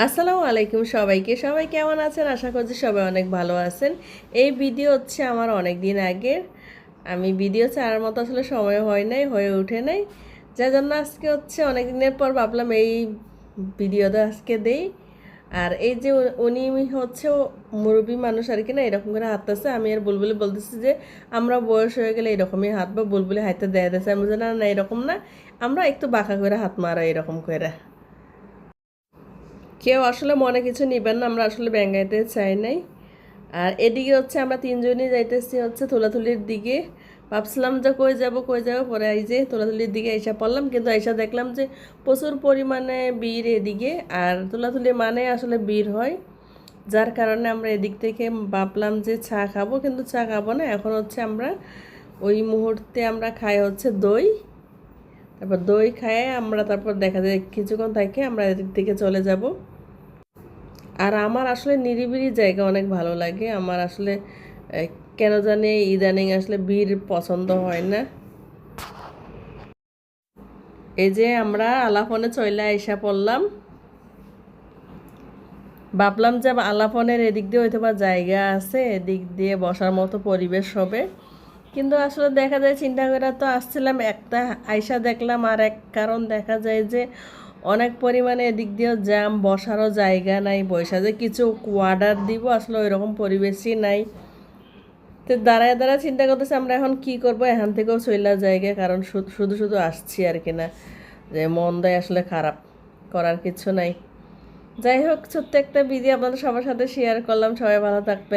আসসালামু আলাইকুম সবাইকে। সবাই কেমন আছেন? আশা করছি সবাই অনেক ভালো আছেন। এই ভিডিও হচ্ছে আমার অনেক দিন আগের। আমি ভিডিও ছাড়ার মতো আসলে সময় হয় নাই হয়ে ওঠে নাই। যার জন্য আজকে হচ্ছে অনেক দিনের পর ভাবলাম এই ভিডিওটা আজকে দেই। আর এই যে উনি হচ্ছে মুরব্বী মানুষ আর কি না এরকম করে হাঁটতেছে। আমি আর বুলবুলি বলতেছি যে আমরা বয়স হয়ে গেলে এরকমই হাত বা বুলবুলি হাইতে দেয় দিয়েছে। আমি বলছি, না না এরকম না। আমরা একটু বাঁকা করে হাত মারা এরকম করে। কেউ আসলে মনে কিছু নিবেন না, আমরা আসলে ব্যাঙ্গাইতে চাই নাই। আর এদিকে হচ্ছে আমরা তিনজনই যাইতেছি হচ্ছে তোলাতুলির দিকে। ভাবছিলাম যে কই যাব কই যাব, পরে এই যে তোলাতুলির দিকে এসে পড়লাম, কিন্তু এসে দেখলাম যে প্রচুর পরিমাণে বীর এদিকে। আর তোলাতুলি মানে আসলে বীর হয়, যার কারণে আমরা এদিক থেকে ভাবলাম যে চা খাব, কিন্তু চা খাব না। এখন হচ্ছে আমরা ওই মুহূর্তে আমরা খাই হচ্ছে দই। তারপর দই খায় আমরা তারপর দেখা যায় কিছুক্ষণ থাকে, আমরা এদিক থেকে চলে যাব। আর আমার আসলে নিরিবিলি জায়গা অনেক ভালো লাগে। আমার আসলে কেন জানি ইদানিং আসলে ভিড় পছন্দ হয় না। এই যে আমরা আলাপনে চলে আইসা পড়লাম। ভাবলাম যে আলাপনের এদিক দিয়ে হয়তো বা জায়গা আছে, এদিক দিয়ে বসার মতো পরিবেশ হবে। কিন্তু আসলে দেখা যায়, চিন্তা করে তো আসছিলাম একটা, আইসা দেখলাম আর এক কারণ দেখা যায় যে অনেক পরিমাণে এদিক দিয়েও জ্যাম, বসারও জায়গা নাই, বৈশা যে কিছু অর্ডার দিব, আসলে ওই রকম পরিবেশই নাই। তো দাঁড়ায় দাঁড়ায় চিন্তা করতেছি, আমরা এখন কি করব? এখান থেকেও চইলা জায়গা কারণ শুধু শুধু আসছি আর কি না। যে মন দেয় আসলে খারাপ, করার কিছু নাই। যাই হোক, ছোট্ট একটা ভিডিও আপনাদের সবার সাথে শেয়ার করলাম। সবাই ভালো থাকবে